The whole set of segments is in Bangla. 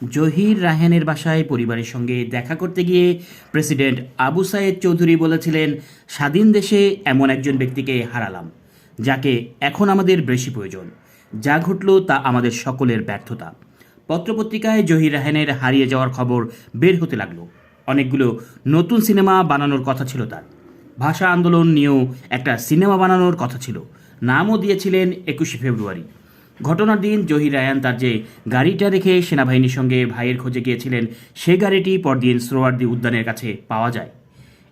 জহির রায়হানের বাসায় পরিবারের সঙ্গে দেখা করতে গিয়ে প্রেসিডেন্ট আবু সায়েদ চৌধুরী বলেছিলেন, স্বাধীন দেশে এমন একজন ব্যক্তিকে হারালাম, যাকে এখন আমাদের বেশি প্রয়োজন। যা ঘটল তা আমাদের সকলের ব্যর্থতা। পত্রপত্রিকায় জহির রায়হানের হারিয়ে যাওয়ার খবর বের হতে লাগল। অনেকগুলো নতুন সিনেমা বানানোর কথা ছিল তার। ভাষা আন্দোলন নিয়েও একটা সিনেমা বানানোর কথা ছিল। নামও দিয়েছিলেন একুশে ফেব্রুয়ারি। ঘটনার দিন জহির রায়ান তার যে গাড়িটা রেখে সেনাবাহিনীর সঙ্গে ভাইয়ের খোঁজে গিয়েছিলেন, সে গাড়িটি পরদিন সোহরার্দি উদ্যানের কাছে পাওয়া যায়।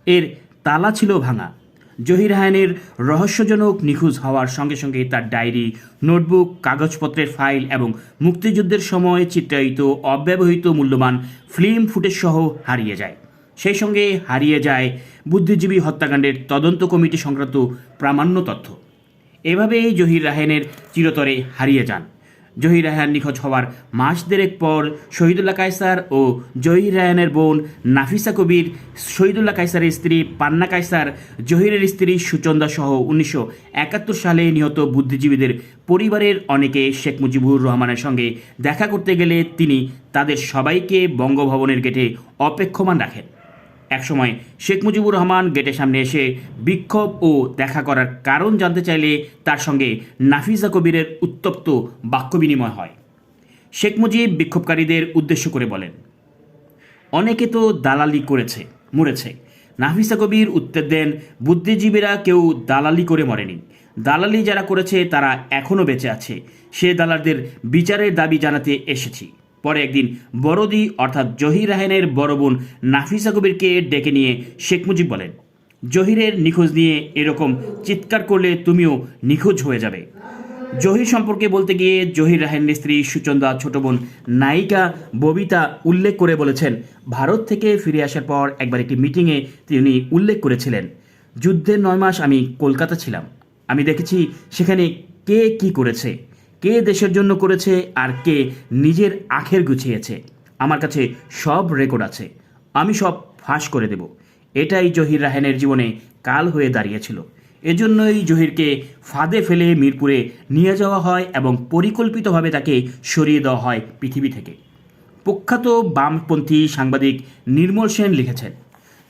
এর তালা ছিল ভাঙা। জহির রায়ানের রহস্যজনক নিখোঁজ হওয়ার সঙ্গে সঙ্গে তার ডায়েরি, নোটবুক, কাগজপত্রের ফাইল এবং মুক্তিযুদ্ধের সময় চিত্রায়িত অব্যবহৃত মূল্যবান ফিল্ম ফুটেজ সহ হারিয়ে যায়। সেই সঙ্গে হারিয়ে যায় বুদ্ধিজীবী হত্যাকাণ্ডের তদন্ত কমিটি সংক্রান্ত প্রামাণ্য তথ্য। এভাবেই জহির রাহানের চিরতরে হারিয়ে যান। জহির রায়হান নিখোঁজ হওয়ার মাস দেড়েক পর শহীদুল্লাহ কায়সার ও জহির রায়হানের বোন নাফিসা কবির, শহীদুল্লাহ কায়সারের স্ত্রী পান্না কায়সার, জহিরের স্ত্রী সুচন্দা সহ উনিশশো একাত্তর সালে নিহত বুদ্ধিজীবীদের পরিবারের অনেকে শেখ মুজিবুর রহমানের সঙ্গে দেখা করতে গেলে তিনি তাদের সবাইকে বঙ্গভবনের গেটে অপেক্ষমান রাখেন। একসময় শেখ মুজিবুর রহমান গেটের সামনে এসে বিক্ষোভ ও দেখা করার কারণ জানতে চাইলে তার সঙ্গে নাফিজা কবিরের উত্তপ্ত বাক্য বিনিময় হয়। শেখ মুজিব বিক্ষোভকারীদের উদ্দেশ্য করে বলেন, অনেকে তো দালালি করেছে, মরেছে। নাফিসা কবির উত্তর দেন, বুদ্ধিজীবীরা কেউ দালালি করে মরেনি। দালালি যারা করেছে তারা এখনও বেঁচে আছে। সে দালালদের বিচারের দাবি জানাতে এসেছি। পরে একদিন বড়দি অর্থাৎ জহির রাহেনের বড় বোন নাফিসা কবিরকে ডেকে নিয়ে শেখ মুজিব বলেন, জহিরের নিখোঁজ নিয়ে এরকম চিৎকার করলে তুমিও নিখোঁজ হয়ে যাবে। জহির সম্পর্কে বলতে গিয়ে জহির রাহেনের স্ত্রী সুচন্দা ছোট বোন নায়িকা ববিতা উল্লেখ করে বলেছেন, ভারত থেকে ফিরে আসার পর একবার একটি মিটিংয়ে তিনি উল্লেখ করেছিলেন, যুদ্ধের নয় মাস আমি কলকাতা ছিলাম। আমি দেখেছি সেখানে কে কি করেছে। কে দেশের জন্য করেছে আর কে নিজের আখের গুছিয়েছে? আমার কাছে সব রেকর্ড আছে। আমি সব ফাঁস করে দেব। এটাই জহির রাহেনের জীবনে কাল হয়ে দাঁড়িয়েছিল। এজন্যই জহিরকে ফাঁদে ফেলে মিরপুরে নিয়ে যাওয়া হয় এবং পরিকল্পিতভাবে তাকে সরিয়ে দেওয়া হয় পৃথিবী থেকে। প্রখ্যাত বামপন্থী সাংবাদিক নির্মল সেন লিখেছেন,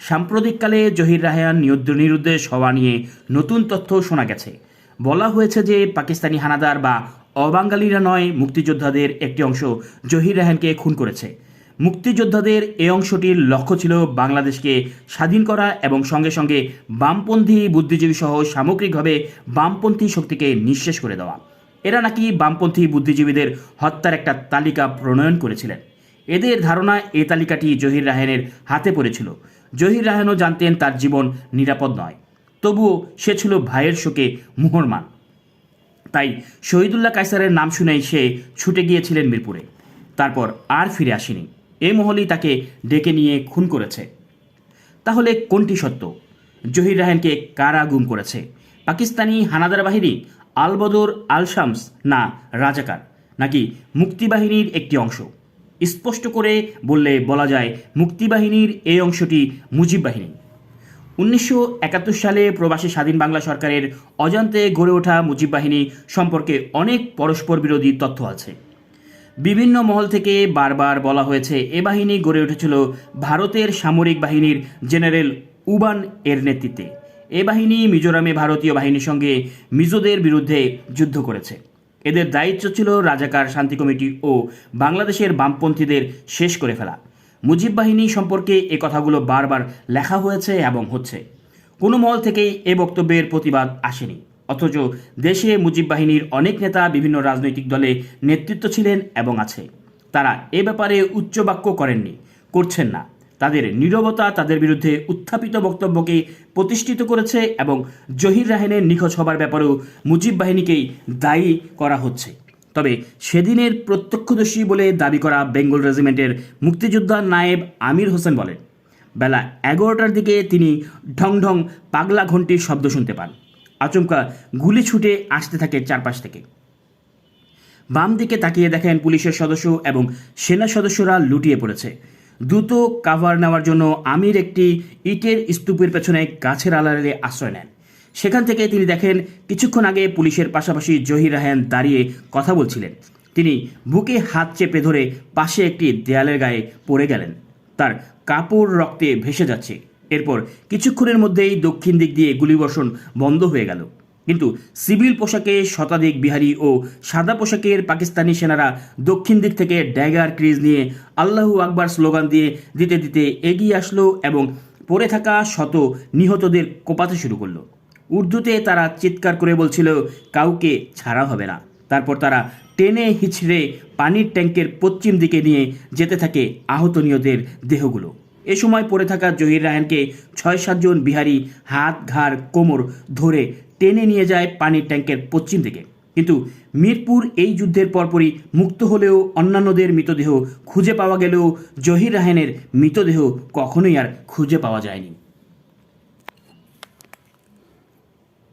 সাম্প্রতিককালে জহির রাহায়ান নিরুদ্দেশ হওয়া নিয়ে নতুন তথ্য শোনা গেছে। বলা হয়েছে যে পাকিস্তানি হানাদার বা অবাঙ্গালিরা নয়, মুক্তিযোদ্ধাদের একটি অংশ জহির রাহানকে খুন করেছে। মুক্তিযোদ্ধাদের এ অংশটির লক্ষ্য ছিল বাংলাদেশকে স্বাধীন করা এবং সঙ্গে সঙ্গে বামপন্থী বুদ্ধিজীবী সহ সামগ্রিকভাবে বামপন্থী শক্তিকে নিঃশেষ করে দেওয়া। এরা নাকি বামপন্থী বুদ্ধিজীবীদের হত্যার একটা তালিকা প্রণয়ন করেছিলেন। এদের ধারণা এই তালিকাটি জহির রাহানের হাতে পড়েছিল। জহির রাহানও জানতেন তার জীবন নিরাপদ নয়। তবুও সে ছিল ভাইয়ের শোকে মুহরমান। তাই শহীদুল্লাহ কায়সারের নাম শুনেই সে ছুটে গিয়েছিলেন মিরপুরে। তারপর আর ফিরে আসেনি। এ মহলেই তাকে ডেকে নিয়ে খুন করেছে। তাহলে কোনটি সত্য? জহির রাহানকে কারা গুম করেছে? পাকিস্তানি হানাদার বাহিনী, আলবদর আল শামস না রাজাকার? নাকি মুক্তিবাহিনীর একটি অংশ? স্পষ্ট করে বললে বলা যায় মুক্তিবাহিনীর এই অংশটি মুজিব বাহিনী। উনিশশো একাত্তর সালে প্রবাসী স্বাধীন বাংলা সরকারের অজান্তে গড়ে ওঠা মুজিব বাহিনী সম্পর্কে অনেক পরস্পর বিরোধী তথ্য আছে। বিভিন্ন মহল থেকে বারবার বলা হয়েছে, এ বাহিনী গড়ে উঠেছিল ভারতের সামরিক বাহিনীর জেনারেল উবান এর নেতৃত্বে। এ বাহিনী মিজোরামে ভারতীয় বাহিনীর সঙ্গে মিজোদের বিরুদ্ধে যুদ্ধ করেছে। এদের দায়িত্ব ছিল রাজাকার শান্তি কমিটি ও বাংলাদেশের বামপন্থীদের শেষ করে ফেলা। মুজিব বাহিনী সম্পর্কে এ কথাগুলো বারবার লেখা হয়েছে এবং হচ্ছে। কোনো মহল থেকেই এ বক্তব্যের প্রতিবাদ আসেনি। অথচ দেশে মুজিব বাহিনীর অনেক নেতা বিভিন্ন রাজনৈতিক দলে নেতৃত্ব ছিলেন এবং আছে। তারা এ ব্যাপারে উচ্চবাক্য করেননি, করছেন না। তাদের নীরবতা, তাদের বিরুদ্ধে উত্থাপিত বক্তব্যকে প্রতিষ্ঠিত করেছে এবং জহির রাহেনের নিখোঁজ হবার ব্যাপারেও মুজিব বাহিনীকেই দায়ী করা হচ্ছে। তবে সেদিনের প্রত্যক্ষদর্শী বলে দাবি করা বেঙ্গল রেজিমেন্টের মুক্তিযোদ্ধা নায়েব আমির হোসেন বলেন, বেলা এগারোটার দিকে তিনি ঢং ঢং পাগলা ঘন্টির শব্দ শুনতে পান। আচমকা গুলি ছুটে আসতে থাকে চারপাশ থেকে। বাম দিকে তাকিয়ে দেখেন পুলিশের সদস্য এবং সেনা সদস্যরা লুটিয়ে পড়েছে। দ্রুত কাভার নেওয়ার জন্য আমির একটি ইটের স্তূপের পেছনে গাছের আড়ালে আশ্রয় নেন। সেখান থেকে তিনি দেখেন, কিছুক্ষণ আগে পুলিশের পাশাপাশি জহির রাহান দাঁড়িয়ে কথা বলছিলেন। তিনি বুকে হাত চেপে ধরে পাশে একটি দেয়ালের গায়ে পড়ে গেলেন। তার কাপড় রক্তে ভেসে যাচ্ছে। এরপর কিছুক্ষণের মধ্যেই দক্ষিণ দিক দিয়ে গুলিবর্ষণ বন্ধ হয়ে গেল। কিন্তু সিভিল পোশাকে শতাধিক বিহারি ও সাদা পোশাকের পাকিস্তানি সেনারা দক্ষিণ দিক থেকে ড্যাগার ক্রিজ নিয়ে আল্লাহু আকবার স্লোগান দিয়ে দিতে দিতে এগিয়ে আসলো এবং পড়ে থাকা শত নিহতদের কোপাতে শুরু করল। উর্দুতে তারা চিৎকার করে বলছিল, কাউকে ছাড়া হবে না। তারপর তারা টেনে হিচড়ে পানির ট্যাঙ্কের পশ্চিম দিকে নিয়ে যেতে থাকে আহত নিহতের দেহগুলো। এ সময় পড়ে থাকা জহির রায়হানকে ছয় সাতজন বিহারি হাত, ঘাড়, কোমর ধরে টেনে নিয়ে যায় পানির ট্যাঙ্কের পশ্চিম দিকে। কিন্তু মিরপুর এই যুদ্ধের পরপরই মুক্ত হলেও অন্যান্যদের মৃতদেহ খুঁজে পাওয়া গেলেও জহির রায়হানের মৃতদেহ কখনোই আর খুঁজে পাওয়া যায়নি।